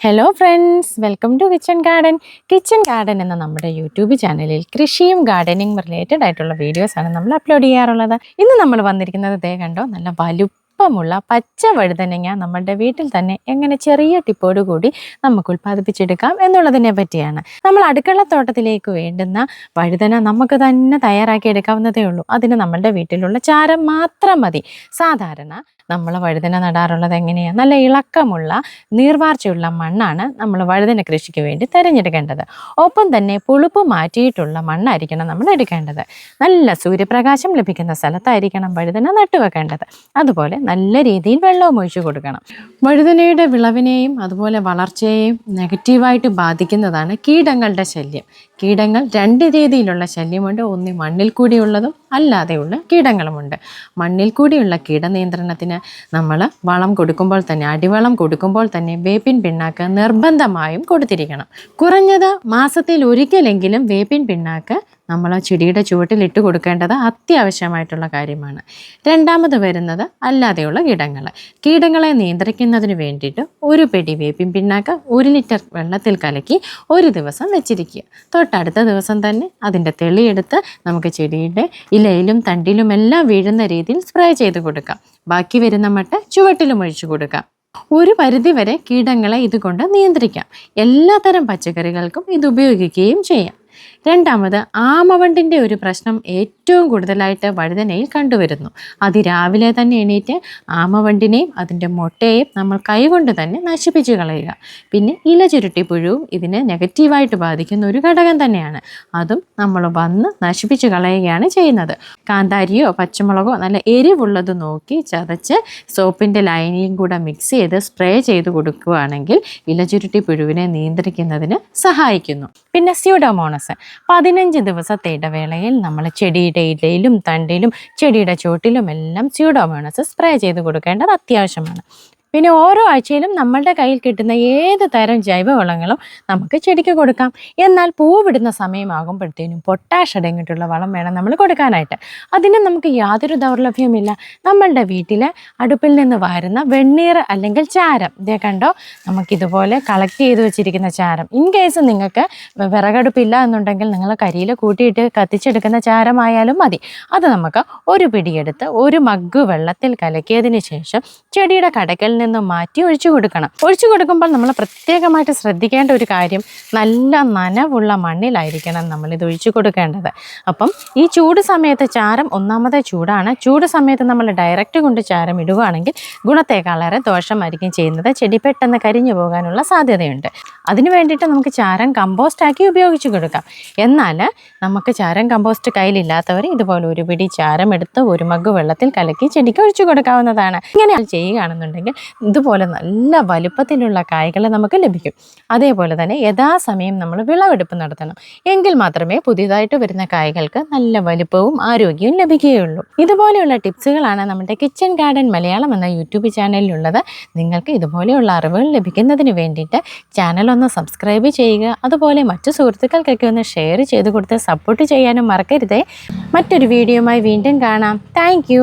Hello friends welcome to kitchen garden kitchen garden എന്ന നമ്മുടെ YouTube ചാനലിൽ കൃഷിയും ഗാർഡനിങ് റിലേറ്റഡ് ആയിട്ടുള്ള വീഡിയോസാണ് നമ്മൾ അപ്ലോഡ് ചെയ്യാറുള്ളത്. ഇന്ന് നമ്മൾ വന്നിരിക്കുന്നത് ദേ കണ്ടോ? നല്ല വലുപ്പമുള്ള പച്ച വഴുതനങ്ങ നമ്മുടെ വീട്ടിൽ തന്നെ എങ്ങനെ ചെറിയ ടിപ്പോട് കൂടി നമുക്ക് ഉൽപ്പാദിപ്പിച്ചെടുക്കാം എന്നുള്ളതിനെ പറ്റിയാണ്. നമ്മൾ അടുക്കള തോട്ടത്തിലേക്ക് വേണ്ടുന്ന വഴുതന നമുക്ക് തന്നെ തയ്യാറാക്കി എടുക്കാവുന്നതേ ഉള്ളൂ. അതിന് നമ്മളുടെ വീട്ടിലുള്ള ചാരം മാത്രം മതി. സാധാരണ നമ്മൾ വഴുതന നടാറുള്ളത് എങ്ങനെയാണ് നല്ല ഇളക്കമുള്ള നീർവാർച്ചയുള്ള മണ്ണാണ് നമ്മൾ വഴുതന കൃഷിക്ക് വേണ്ടി തിരഞ്ഞെടുക്കേണ്ടത്. ഒപ്പം തന്നെ പുളിപ്പ് മാറ്റിയിട്ടുള്ള മണ്ണായിരിക്കണം നമ്മൾ എടുക്കേണ്ടത്. നല്ല സൂര്യപ്രകാശം ലഭിക്കുന്ന സ്ഥലത്തായിരിക്കണം വഴുതന നട്ടുവെക്കേണ്ടത്. അതുപോലെ നല്ല രീതിയിൽ വെള്ളവും ഒഴിച്ചു കൊടുക്കണം. വഴുതനയുടെ വിളവിനെയും അതുപോലെ വളർച്ചയെയും നെഗറ്റീവായിട്ട് ബാധിക്കുന്നതാണ് കീടങ്ങളുടെ ശല്യം. കീടങ്ങൾ രണ്ട് രീതിയിലുള്ള ശല്യമുണ്ട്. ഒന്ന് മണ്ണിൽ കൂടിയുള്ളതും അല്ലാതെയുള്ള കീടങ്ങളുമുണ്ട്. മണ്ണിൽ കൂടിയുള്ള കീടനിയന്ത്രണത്തിന് നമ്മൾ വളം കൊടുക്കുമ്പോൾ തന്നെ അടിവളം കൊടുക്കുമ്പോൾ തന്നെ വേപ്പിൻ പിണ്ണാക്ക് നിർബന്ധമായും കൊടുത്തിരിക്കണം. കുറഞ്ഞത് മാസത്തിൽ ഒരിക്കലെങ്കിലും വേപ്പിൻ പിണ്ണാക്ക് നമ്മൾ ആ ചെടിയുടെ ചുവട്ടിൽ ഇട്ട് കൊടുക്കേണ്ടത് അത്യാവശ്യമായിട്ടുള്ള കാര്യമാണ്. രണ്ടാമത് വരുന്നത് അല്ലാതെയുള്ള കീടങ്ങൾ കീടങ്ങളെ നിയന്ത്രിക്കുന്നതിന് വേണ്ടിയിട്ട് ഒരു പെടി വേപ്പിൻ പിണ്ണാക്ക ഒരു ലിറ്റർ വെള്ളത്തിൽ കലക്കി ഒരു ദിവസം വെച്ചിരിക്കുക. തൊട്ടടുത്ത ദിവസം തന്നെ അതിന്റെ തെളിയെടുത്ത് നമുക്ക് ചെടിയുടെ ഇലയിലും തണ്ടിലും എല്ലാം വീഴുന്ന രീതിയിൽ സ്പ്രേ ചെയ്ത് കൊടുക്കാം. ബാക്കി വരുന്ന മട്ട ചുവട്ടിലും ഒഴിച്ചു കൊടുക്കാം. ഒരു പരിധി വരെ കീടങ്ങളെ ഇതുകൊണ്ട് നിയന്ത്രിക്കാം. എല്ലാത്തരം പച്ചക്കറികൾക്കും ഇത് ഉപയോഗിക്കുകയും ചെയ്യാം. രണ്ടാമത് ആമവണ്ടിന്റെ ഒരു പ്രശ്നം ഏറ്റവും കൂടുതലായിട്ട് വഴുതനയിൽ കണ്ടുവരുന്നു. അതിരാവിലെ തന്നെ എണീറ്റ് ആമവണ്ടിനെയും അതിന്റെ മുട്ടയെയും നമ്മൾ കൈകൊണ്ട് തന്നെ നശിപ്പിച്ച് കളയുക. പിന്നെ ഇല ചുരുട്ടി പുഴുവും ഇതിനെ നെഗറ്റീവായിട്ട് ബാധിക്കുന്ന ഒരു ഘടകം തന്നെയാണ്. അതും നമ്മൾ വന്ന് നശിപ്പിച്ച് കളയുകയാണ് ചെയ്യുന്നത്. കാന്താരിയോ പച്ചമുളകോ നല്ല എരിവുള്ളത് നോക്കി ചതച്ച് സോപ്പിന്റെ ലൈനിയും കൂടെ മിക്സ് ചെയ്ത് സ്പ്രേ ചെയ്ത് കൊടുക്കുകയാണെങ്കിൽ ഇല ചുരുട്ടി പുഴുവിനെ നിയന്ത്രിക്കുന്നതിന് സഹായിക്കുന്നു. പിന്നെ സ്യൂഡോമോണസ് പതിനഞ്ച് ദിവസത്തെ ഇടവേളയിൽ നമ്മൾ ചെടിയുടെ ഇലയിലും തണ്ടിലും ചെടിയുടെ ചുവട്ടിലും എല്ലാം സ്യൂഡോമോണസ് സ്പ്രേ ചെയ്ത് കൊടുക്കേണ്ടത് അത്യാവശ്യമാണ്. പിന്നെ ഓരോ ആഴ്ചയിലും നമ്മളുടെ കയ്യിൽ കിട്ടുന്ന ഏത് തരം ജൈവവളങ്ങളും നമുക്ക് ചെടിക്ക് കൊടുക്കാം. എന്നാൽ പൂവിടുന്ന സമയമാകുമ്പോഴത്തേനും പൊട്ടാഷ് അടങ്ങിയിട്ടുള്ള വളം വേണം നമ്മൾ കൊടുക്കാനായിട്ട്. അതിന് നമുക്ക് യാതൊരു ദൗർലഭ്യവുമില്ല. നമ്മളുടെ വീട്ടിൽ അടുപ്പിൽ നിന്ന് വാരുന്ന വെണ്ണീർ അല്ലെങ്കിൽ ചാരം. ഇതേ കണ്ടോ? നമുക്കിതുപോലെ കളക്ട് ചെയ്ത് വെച്ചിരിക്കുന്ന ചാരം. ഇൻ കേസ് നിങ്ങൾക്ക് വിറകടുപ്പില്ല എന്നുണ്ടെങ്കിൽ നിങ്ങൾ കരിയിൽ കൂട്ടിയിട്ട് കത്തിച്ചെടുക്കുന്ന ചാരമായാലും മതി. അത് നമുക്ക് ഒരു പിടിയെടുത്ത് ഒരു മഗ്ഗ് വെള്ളത്തിൽ കലക്കിയതിന് ശേഷം ചെടിയുടെ കടക്കൽ നിന്ന് മാറ്റി ഒഴിച്ചു കൊടുക്കണം. ഒഴിച്ചു കൊടുക്കുമ്പോൾ നമ്മൾ പ്രത്യേകമായിട്ട് ശ്രദ്ധിക്കേണ്ട ഒരു കാര്യം നല്ല നനവുള്ള മണ്ണിലായിരിക്കണം ഇത് ഒഴിച്ചു കൊടുക്കേണ്ടത്. അപ്പം ഈ ചൂട് സമയത്ത് ചാരം ഒന്നാമത്തെ ചൂടാണ്. ചൂട് സമയത്ത് നമ്മൾ ഡയറക്റ്റ് കൊണ്ട് ചാരം ഇടുകയാണെങ്കിൽ ഗുണത്തേക്കാളേറെ ദോഷമായിരിക്കും ചെയ്യുന്നത്. ചെടി പെട്ടെന്ന് കരിഞ്ഞു പോകാനുള്ള സാധ്യതയുണ്ട്. അതിന് വേണ്ടിയിട്ട് നമുക്ക് ചാരം കമ്പോസ്റ്റ് ആക്കി ഉപയോഗിച്ച് കൊടുക്കാം. എന്നാൽ നമുക്ക് ചാരം കമ്പോസ്റ്റ് കയ്യിലില്ലാത്തവർ ഇതുപോലെ ഒരു പിടി ചാരം എടുത്ത് ഒരു മഗ് വെള്ളത്തിൽ കലക്കി ചെടിക്ക് ഒഴിച്ചു കൊടുക്കാവുന്നതാണ്. ഇങ്ങനെ ചെയ്യുകയാണെന്നുണ്ടെങ്കിൽ ഇതുപോലെ നല്ല വലുപ്പത്തിലുള്ള കായ്കൾ നമുക്ക് ലഭിക്കും. അതേപോലെ തന്നെ യഥാസമയം നമ്മൾ വിളവെടുപ്പ് നടത്തണം. എങ്കിൽ മാത്രമേ പുതിയതായിട്ട് വരുന്ന കായ്കൾക്ക് നല്ല വലുപ്പവും ആരോഗ്യവും ലഭിക്കുകയുള്ളൂ. ഇതുപോലെയുള്ള ടിപ്സുകളാണ് നമ്മുടെ കിച്ചൺ ഗാർഡൻ മലയാളം എന്ന യൂട്യൂബ് ചാനലിലുള്ളത്. നിങ്ങൾക്ക് ഇതുപോലെയുള്ള അറിവുകൾ ലഭിക്കുന്നതിന് വേണ്ടിയിട്ട് ചാനൽ ഒന്ന് സബ്സ്ക്രൈബ് ചെയ്യുക. അതുപോലെ മറ്റു സുഹൃത്തുക്കൾക്കൊക്കെ ഒന്ന് ഷെയർ ചെയ്ത് കൊടുത്ത് സപ്പോർട്ട് ചെയ്യാനും മറക്കരുതേ. മറ്റൊരു വീഡിയോയുമായി വീണ്ടും കാണാം. താങ്ക്